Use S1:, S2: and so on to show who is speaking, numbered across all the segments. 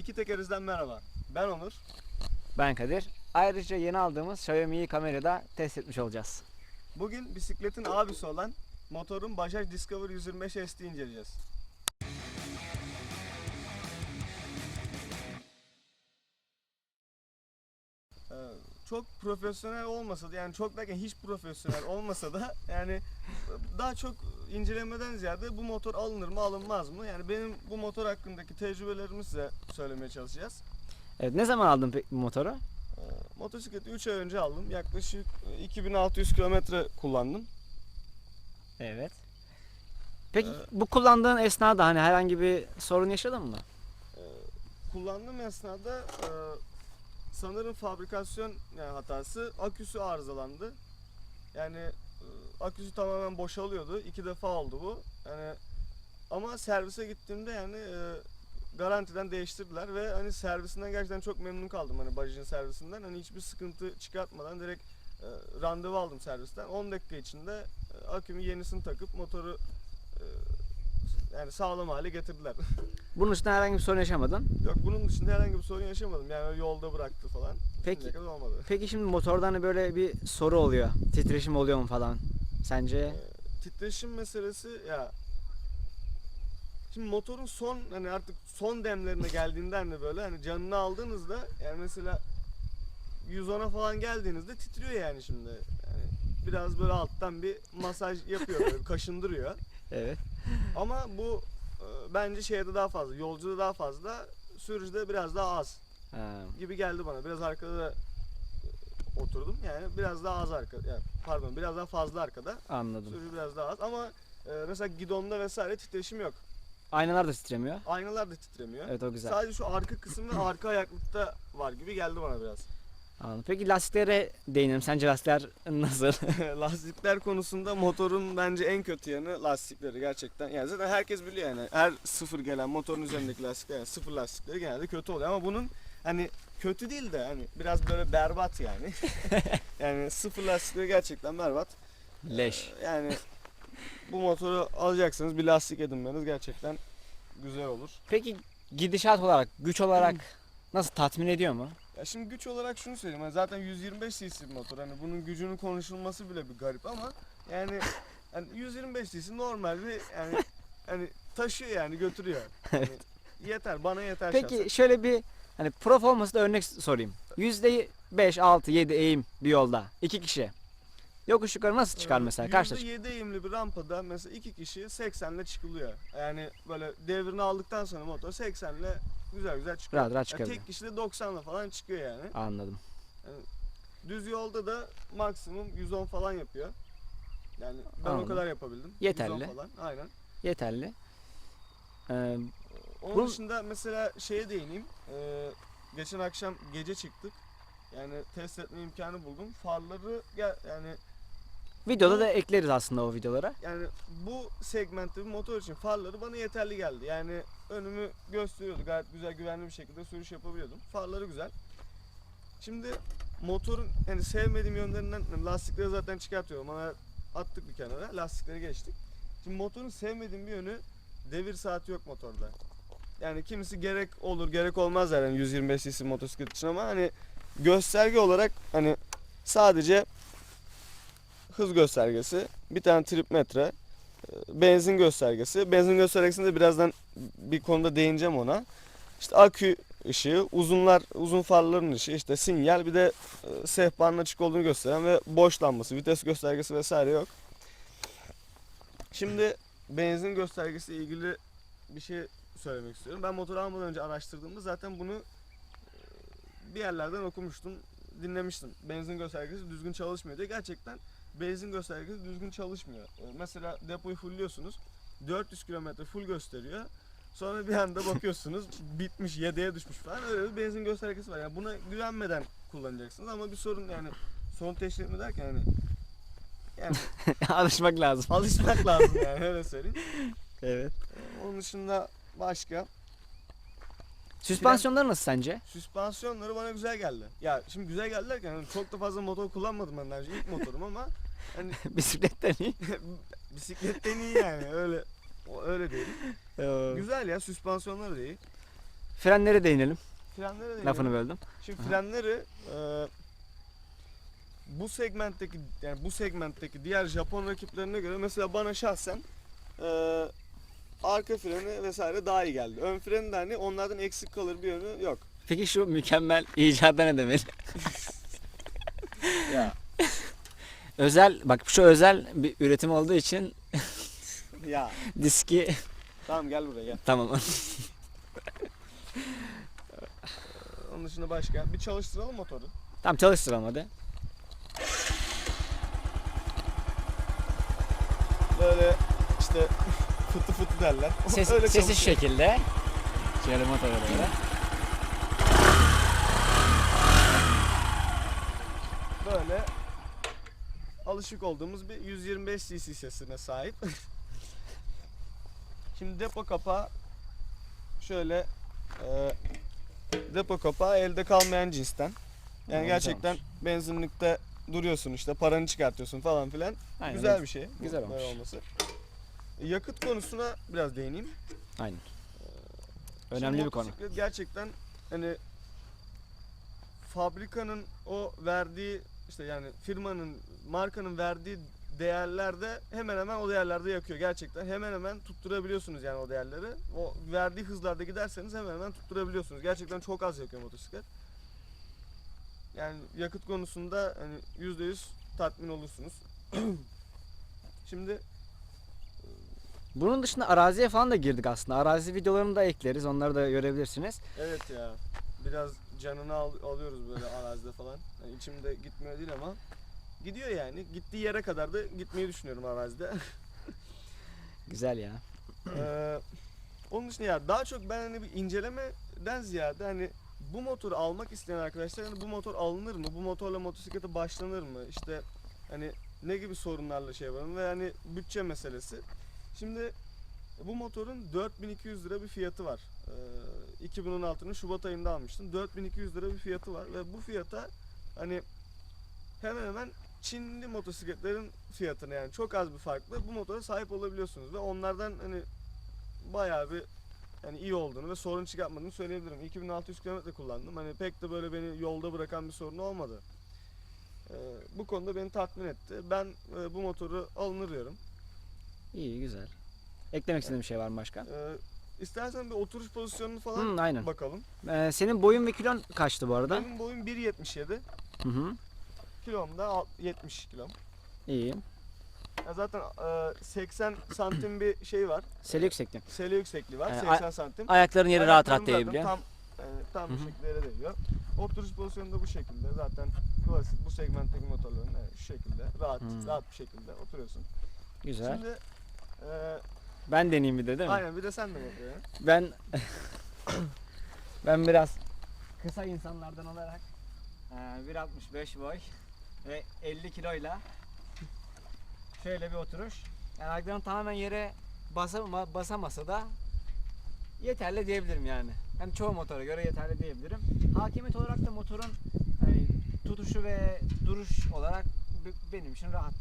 S1: İki tekerizden merhaba. Ben Onur.
S2: Ben Kadir. Ayrıca yeni aldığımız Xiaomi'yi kamerayı da test etmiş olacağız.
S1: Bugün bisikletin abisi olan motorun Bajaj Discover 125 ST inceleyeceğiz. Ee, Çok profesyonel olmasa da yani çok derken hiç profesyonel olmasa da yani daha çok incelemeden ziyade bu motor alınır mı alınmaz mı? Yani benim bu motor hakkındaki tecrübelerimi size söylemeye çalışacağız.
S2: Evet ne zaman aldın peki bu motoru?
S1: Ee, Motosikleti 3 ay önce aldım. Yaklaşık e, 2600 kilometre kullandım.
S2: Evet. Peki
S1: Ee,
S2: bu kullandığın esnada hani herhangi bir sorun yaşadın mı?
S1: Ee, kullandığım esnada e, sanırım fabrikasyon yani hatası aküsü arızalandı. Yani aküsü tamamen boşalıyordu. İki defa oldu bu. Yani ama servise gittiğimde yani e, garantiden değiştirdiler ve hani servisinden gerçekten çok memnun kaldım hani Bajaj'ın servisinden. Hani hiçbir sıkıntı çıkartmadan direkt e, randevu aldım servisten. 10 dakika içinde e, akümü yenisini takıp motoru yani sağlam hale getirdiler.
S2: Bunun dışında herhangi bir sorun yaşamadın.
S1: Yok bunun dışında herhangi bir sorun yaşamadım. Yani yolda bıraktı falan.
S2: Peki
S1: Şimdiye kadar olmadı.
S2: peki şimdi motorda hani böyle bir soru oluyor. Titreşim oluyor mu falan? Sence?
S1: Ee, titreşim meselesi ya Şimdi motorun son hani artık son demlerine geldiğinden de böyle hani canını aldığınızda yani mesela 110'a falan geldiğinizde titriyor yani şimdi. Yani biraz böyle alttan bir masaj yapıyor böyle kaşındırıyor.
S2: Evet.
S1: Ama bu e, bence şeyde daha fazla, yolcuda daha fazla, sürücüde biraz daha az.
S2: Ha,
S1: gibi geldi bana. Biraz arkada da e, oturdum. Yani biraz daha az arka, yani pardon biraz daha fazla arkada.
S2: anladım.
S1: Sürücü biraz daha az ama e, mesela gidonda vesaire titreşim yok.
S2: Aynalar da titremiyor.
S1: Aynalar da titremiyor.
S2: Evet o güzel.
S1: Sadece şu arka kısım ve arka ayaklıkta var gibi geldi bana biraz.
S2: Anladım. Peki lastiklere değinelim. Sence lastikler nasıl?
S1: lastikler konusunda motorun bence en kötü yanı lastikleri gerçekten. Yani zaten herkes biliyor yani. Her sıfır gelen motorun üzerindeki lastikler yani sıfır lastikleri genelde kötü oluyor ama bunun hani kötü değil de hani biraz böyle berbat yani. yani sıfır lastikleri gerçekten berbat.
S2: Leş.
S1: Ee, Yani bu motoru alacaksınız bir lastik edinmeniz gerçekten güzel olur.
S2: Peki gidişat olarak, güç olarak nasıl tatmin ediyor mu?
S1: Ya şimdi güç olarak şunu söyleyeyim. hani zaten 125 cc bir motor. Hani bunun gücünün konuşulması bile bir garip ama yani hani 125 cc normal bir yani hani taşıyor yani götürüyor. Hani yeter bana yeter şahsen.
S2: Peki şöyle bir hani prof olması da örnek sorayım. Yüzde 5, 6, 7 eğim bir yolda. iki kişi. Yokuş yukarı nasıl çıkar
S1: Ee,
S2: mesela? Kaçta çıkar?
S1: %7 eğimli bir rampada mesela iki kişi 80 ile çıkılıyor. Yani böyle devrini aldıktan sonra motor 80 ile güzel güzel çıkıyor.
S2: Rahat rahat
S1: Ya
S2: çıkabiliyor.
S1: tek kişi de 90 ile falan çıkıyor yani.
S2: Anladım.
S1: Düz yolda da maksimum 110 falan yapıyor. Yani ben
S2: Anladım.
S1: o kadar yapabildim.
S2: Yeterli.
S1: 110 falan. Aynen.
S2: Yeterli. Ee,
S1: Onun
S2: Bu-
S1: dışında mesela şeye değineyim. Ee, geçen akşam gece çıktık. Yani test etme imkanı buldum. Farları gel yani
S2: videoda da ekleriz aslında o videolara.
S1: yani bu segmentte bir motor için farları bana yeterli geldi. Yani önümü gösteriyordu. Gayet güzel güvenli bir şekilde sürüş yapabiliyordum. Farları güzel. Şimdi motorun hani sevmediğim yönlerinden lastikleri zaten çıkartıyorum. Ona attık bir kenara. Lastikleri geçtik. Şimdi motorun sevmediğim bir yönü devir saati yok motorda. Yani kimisi gerek olur gerek olmaz yani 125 cc motosiklet için ama hani gösterge olarak hani sadece hız göstergesi, bir tane trip metre, e, benzin göstergesi. Benzin göstergesinde birazdan bir konuda değineceğim ona. İşte akü ışığı, uzunlar, uzun farların ışığı, işte sinyal, bir de e, sehpanın açık olduğunu gösteren ve boş lambası, vites göstergesi vesaire yok. Şimdi benzin göstergesi ilgili bir şey söylemek istiyorum. Ben motoru almadan önce araştırdığımda zaten bunu e, bir yerlerden okumuştum, dinlemiştim. Benzin göstergesi düzgün çalışmıyor diye. Gerçekten benzin göstergesi düzgün çalışmıyor. Ee, Mesela depoyu fullliyorsunuz. 400 kilometre full gösteriyor. Sonra bir anda bakıyorsunuz bitmiş 7'ye düşmüş falan öyle bir benzin göstergesi var. Yani buna güvenmeden kullanacaksınız ama bir sorun yani sorun teşhir etme derken hani yani
S2: Alışmak lazım.
S1: alışmak lazım yani öyle söyleyeyim.
S2: Evet.
S1: Onun dışında başka
S2: Süspansiyonları nasıl sence?
S1: süspansiyonları bana güzel geldi. Ya şimdi güzel geldi derken hani çok da fazla motor kullanmadım ben daha önce ilk motorum ama hani
S2: Bisikletten iyi.
S1: bisikletten iyi yani öyle o- öyle değil.
S2: Ee,
S1: Güzel ya süspansiyonları da iyi.
S2: frenlere değinelim.
S1: Frenlere de
S2: Lafını böldüm.
S1: Şimdi
S2: Aha.
S1: frenleri e, bu segmentteki yani bu segmentteki diğer Japon rakiplerine göre mesela bana şahsen e, arka freni vesaire daha iyi geldi. Ön freni de hani onlardan eksik kalır bir yönü yok.
S2: Peki şu mükemmel icada ne demeli?
S1: Ya.
S2: Özel bak şu özel bir üretim olduğu için
S1: ya
S2: diski
S1: tamam gel buraya gel.
S2: tamam.
S1: Onun dışında başka bir çalıştıralım motoru.
S2: tamam çalıştıralım hadi.
S1: Böyle işte fıtı fıtı derler.
S2: Ses,
S1: Öyle
S2: sesi şu
S1: çalışıyor.
S2: şekilde. Şöyle motora böyle.
S1: böyle alışık olduğumuz bir 125 cc sesine sahip. Şimdi depo kapağı şöyle e, depo kapağı elde kalmayan cinsten. Yani gerçekten
S2: güzelmiş.
S1: benzinlikte duruyorsun işte paranı çıkartıyorsun falan filan.
S2: Aynen,
S1: Güzel bir şey.
S2: Güzel olmuş.
S1: olması. Yakıt konusuna biraz değineyim.
S2: Aynen.
S1: Şimdi
S2: Önemli bir konu.
S1: motosiklet Gerçekten hani fabrikanın o verdiği işte yani firmanın markanın verdiği değerlerde hemen hemen o değerlerde yakıyor gerçekten. Hemen hemen tutturabiliyorsunuz yani o değerleri. O verdiği hızlarda giderseniz hemen hemen tutturabiliyorsunuz. Gerçekten çok az yakıyor motosiklet. Yani yakıt konusunda hani %100 tatmin olursunuz. Şimdi
S2: Bunun dışında araziye falan da girdik aslında. Arazi videolarını da ekleriz. Onları da görebilirsiniz.
S1: Evet ya. Biraz canını al- alıyoruz böyle arazide falan. Yani içimde gitmiyor değil ama gidiyor yani. Gittiği yere kadar da gitmeyi düşünüyorum arazide.
S2: Güzel ya.
S1: Ee, onun dışında ya daha çok ben hani bir incelemeden ziyade hani bu motoru almak isteyen arkadaşlar hani bu motor alınır mı? Bu motorla motosiklete başlanır mı? İşte hani ne gibi sorunlarla şey var ve hani bütçe meselesi. Şimdi bu motorun 4200 lira bir fiyatı var. Ee, 2016'nın Şubat ayında almıştım. 4200 lira bir fiyatı var ve bu fiyata hani hemen hemen Çinli motosikletlerin fiyatına yani çok az bir farkla bu motora sahip olabiliyorsunuz ve onlardan hani bayağı bir yani iyi olduğunu ve sorun çıkartmadığını söyleyebilirim. 2600 km kullandım. Hani pek de böyle beni yolda bırakan bir sorun olmadı. Ee, bu konuda beni tatmin etti. Ben e, bu motoru alınır diyorum.
S2: İyi güzel. Eklemek istediğim bir şey var mı başka?
S1: Ee, istersen bir oturuş pozisyonunu falan
S2: Hı, aynen.
S1: bakalım.
S2: Ee, senin boyun ve kilon kaçtı bu arada?
S1: Benim boyum 1.77.
S2: Hı hı.
S1: Kilom da alt- 70 kilo.
S2: İyi.
S1: Ya zaten e, 80 santim bir şey var.
S2: Seli yüksekliğin.
S1: Sele yüksekliği var.
S2: Ee,
S1: 80 santim.
S2: Ayakların yeri rahat
S1: Ayaklarım
S2: rahat
S1: zaten
S2: değebiliyor.
S1: Tam, yani tam
S2: Hı
S1: bir
S2: hı.
S1: şekilde yere değiyor. Oturuş pozisyonu da bu şekilde. Zaten klasik bu segmentteki motorların yani şu şekilde rahat
S2: Hı.
S1: rahat bir şekilde oturuyorsun.
S2: Güzel.
S1: Şimdi e,
S2: Ben deneyeyim bir de değil mi?
S1: aynen bir de sen de bak ya.
S2: Ben ben biraz kısa insanlardan olarak e, 1.65 boy ve 50 kiloyla şöyle bir oturuş. Yani ayaklarım tamamen yere basama, basamasa da yeterli diyebilirim yani. Hem çoğu motora göre yeterli diyebilirim. Hakimiyet olarak da motorun hani tutuşu ve duruş olarak benim için rahat.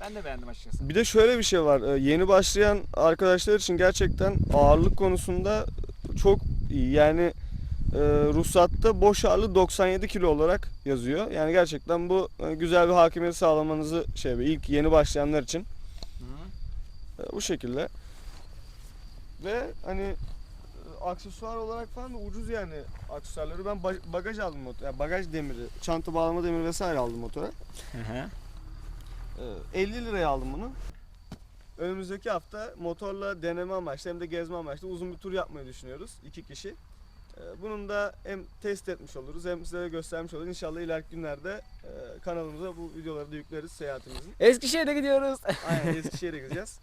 S2: Ben de beğendim açıkçası.
S1: Bir de şöyle bir şey var. e, Yeni başlayan arkadaşlar için gerçekten ağırlık konusunda çok iyi. Yani e, ruhsatta boş ağırlığı 97 kilo olarak yazıyor. Yani gerçekten bu e, güzel bir hakimiyet sağlamanızı şey. İlk yeni başlayanlar için.
S2: Hı.
S1: E, Bu şekilde. Ve hani aksesuar olarak falan da ucuz yani aksesuarları. Ben ba- bagaj aldım motora. Yani bagaj demiri, çanta bağlama demiri vesaire aldım motora.
S2: Hı hı.
S1: E, 50 liraya aldım bunu. Önümüzdeki hafta motorla deneme amaçlı hem de gezme amaçlı uzun bir tur yapmayı düşünüyoruz. iki kişi. E, Bunun da hem test etmiş oluruz hem size göstermiş oluruz. İnşallah ileriki günlerde e, kanalımıza bu videoları da yükleriz seyahatimizin.
S2: Eskişehir'e gidiyoruz.
S1: Aynen Eskişehir'e gideceğiz.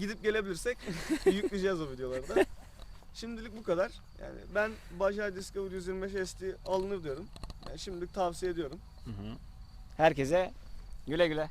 S1: Gidip gelebilirsek yükleyeceğiz o videoları da. Şimdilik bu kadar. Yani ben Bajaj Discovery 125 ST alınır diyorum. Yani şimdilik tavsiye ediyorum.
S2: Herkese güle güle.